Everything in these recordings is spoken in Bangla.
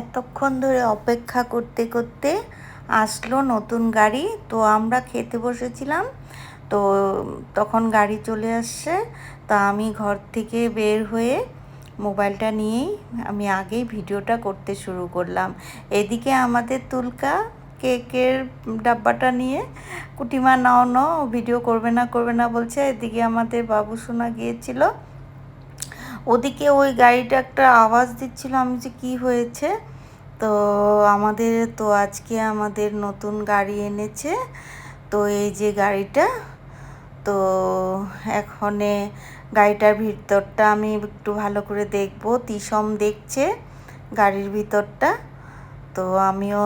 এতক্ষণ ধরে অপেক্ষা করতে করতে আসলো নতুন গাড়ি। তো আমরা খেতে বসেছিলাম। তো তখন গাড়ি চলে আসছে। তা আমি ঘর থেকে বের হয়ে মোবাইলটা নিয়েই আমি আগেই ভিডিওটা করতে শুরু করলাম। এদিকে আমাদের তুলকা কেকের ডাব্বাটা নিয়ে, কুটিমা, নাও নাও, ভিডিও করবে না করবে না, বলছে। এদিকে আমাদের বাবু শোনা গিয়েছিল। ওদিকে ওই গাড়িটা একটা আওয়াজ দিচ্ছিল, আমি যে কি হয়েছে? তো আমাদের, তো আজকে আমাদের নতুন গাড়ি এনেছে। তো এই যে গাড়িটা, তো এখনে গাড়িটার ভিতরটা আমি একটু ভালো করে দেখব। তিসম দেখছে গাড়ির ভিতরটা। তো আমিও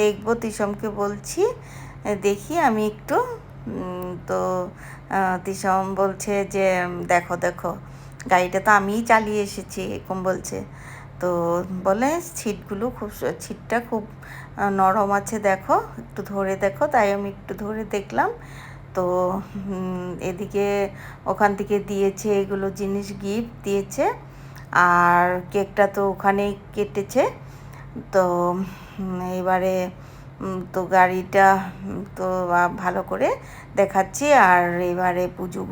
দেখব তিসমকে বলছি দেখি আমি একটু। তো তিসম বলছে যে দেখো দেখো। গাড়িটা তো আমিই চালিয়ে এসেছি, এরকম বলছে। তো বলে ছিটগুলো খুব ছিটটা খুব নরম আছে দেখো, একটু ধরে দেখো, তাই আমি একটু ধরে দেখলাম। তো এদিকে ওখান থেকে দিয়েছে এগুলো জিনিস, গিফট দিয়েছে, আর কেকটা তো ওখানেই কেটেছে। তো এবারে তো গাড়িটা তো ভালো করে দেখাচ্ছি। আর এবারে পুজো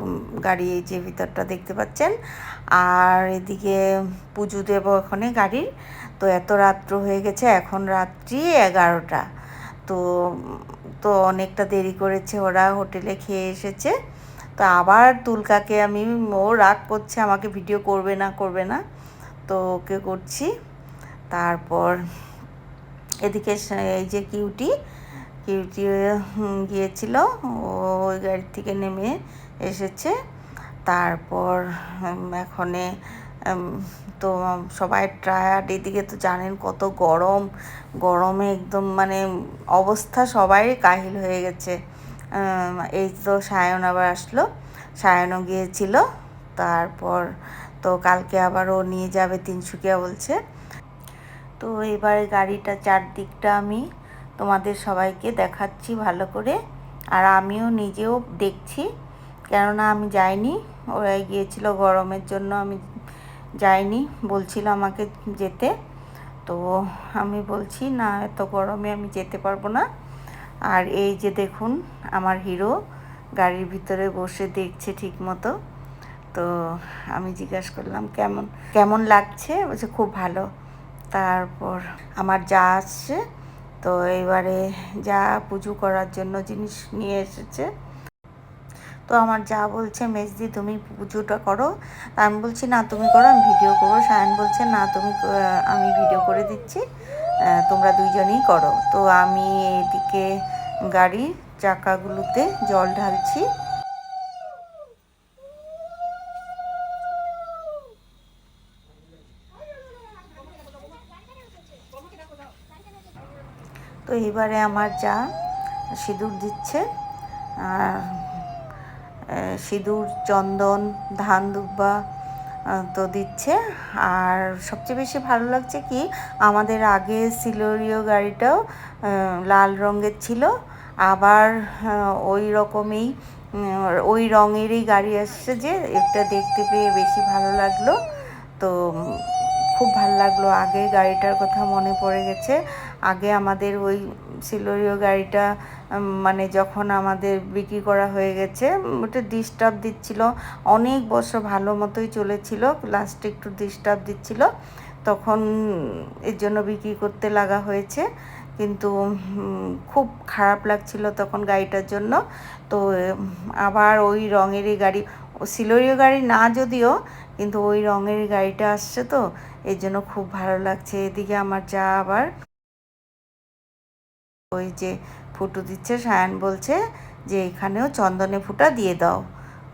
গাড়ি যে ভিতরটা দেখতে পাচ্ছেন। আর এদিকে পুজো দেবো ওখানে গাড়ির। তো এত রাত্র হয়ে গেছে, এখন রাত্রি এগারোটা। তো তো অনেকটা দেরি করেছে ওরা হোটেলে খেয়ে এসেছে। তো আবার তুলকাকে আমি, ও রাগ করছে, আমাকে ভিডিও করবে না করবে না। তো ওকে করছি। তারপর এদিকে এই যে কিউটি কিউটি গিয়েছিল ওই গাড়ি থেকে নেমে এসেছে। তারপর এখনে তো সবাই ট্রায়ার্ড, এদিকে তো জানেন কত গরম, গরমে একদম মানে অবস্থা সবাই কাহিল হয়ে গেছে। এই তো সায়ন আবার আসলো, সায়নও গিয়েছিল, তারপর তো কালকে আবার ও নিয়ে যাবে তিনসুকিয়া বলছে। তো এবারে গাড়িটা চারদিকটা আমি তোমাদের সবাইকে দেখাচ্ছি ভালো করে। আর আমিও নিজেও দেখছি, কেননা আমি যাইনি। ওরাই গিয়েছিল গরমের জন্য, আমি যাইনি, বলছিল আমাকে যেতে। তো আমি বলছি, না, এত গরমে আমি যেতে পারব না। আর এই যে দেখুন, আমার হিরো গাড়ির ভিতরে বসে দেখছে ঠিক মতো তো আমি জিজ্ঞাসা করলাম, কেমন কেমন লাগছে? বলছে, খুব ভালো। তারপর আমার যা আসছে, তো এবারে যা পুজো করার জন্য জিনিস নিয়ে এসেছে। তো আমার যা বলছে, মেজদি তুমি পুজোটা করো। আমি বলছি, না, তুমি করো, আমি ভিডিও করব। সায়ন বলছে, না, তুমি আমি ভিডিও করে দিচ্ছি তোমরা দুইজনেই করো। তো আমি এদিকে গাড়ির চাকাগুলোতে জল ঢালছি। তো এবারে আমার যা সিঁদুর দিচ্ছে, আর সিঁদুর, চন্দন, ধান, দুব্বা তো দিচ্ছে। আর সবচেয়ে বেশি ভালো লাগছে কি, আমাদের আগে সিলোরিও গাড়িটাও লাল রঙের ছিল। আবার ওই রকমই ওই রঙেরই গাড়ি আসছে যে, এটা দেখতে পেয়ে বেশি ভালো লাগল। তো খুব ভালো লাগল। আগে গাড়িটার কথা মনে পড়ে গেছে। আগে আমাদের ওই সিলোরিও গাড়িটা মানে যখন আমাদের বিক্রি করা হয়ে গেছে ওটা ডিস্টার্ব দিচ্ছিল। অনেক বছর ভালো মতোই চলেছিল লাস্টে একটু ডিস্টার্ব দিচ্ছিল। তখন এর জন্য বিক্রি করতে লাগা হয়েছে। কিন্তু খুব খারাপ লাগছিল তখন গাড়িটার জন্য। তো, আবার ওই রঙেরই গাড়ি, সিলোরিও গাড়ি না যদিও, কিন্তু ওই রঙের গাড়িটা আসছে তো, এর জন্য খুব ভালো লাগছে। এদিকে আমার যা আবার ওই যে ফুটো দিচ্ছে, সায়ন বলছে যে এখানেও চন্দনে ফুটা দিয়ে দাও।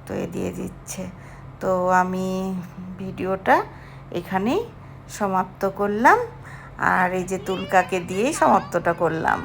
তো এ দিয়ে দিচ্ছে। তো আমি ভিডিওটা এখানেই সমাপ্ত করলাম। আর এই যে তুলকাকে দিয়েই সমাপ্তটা করলাম।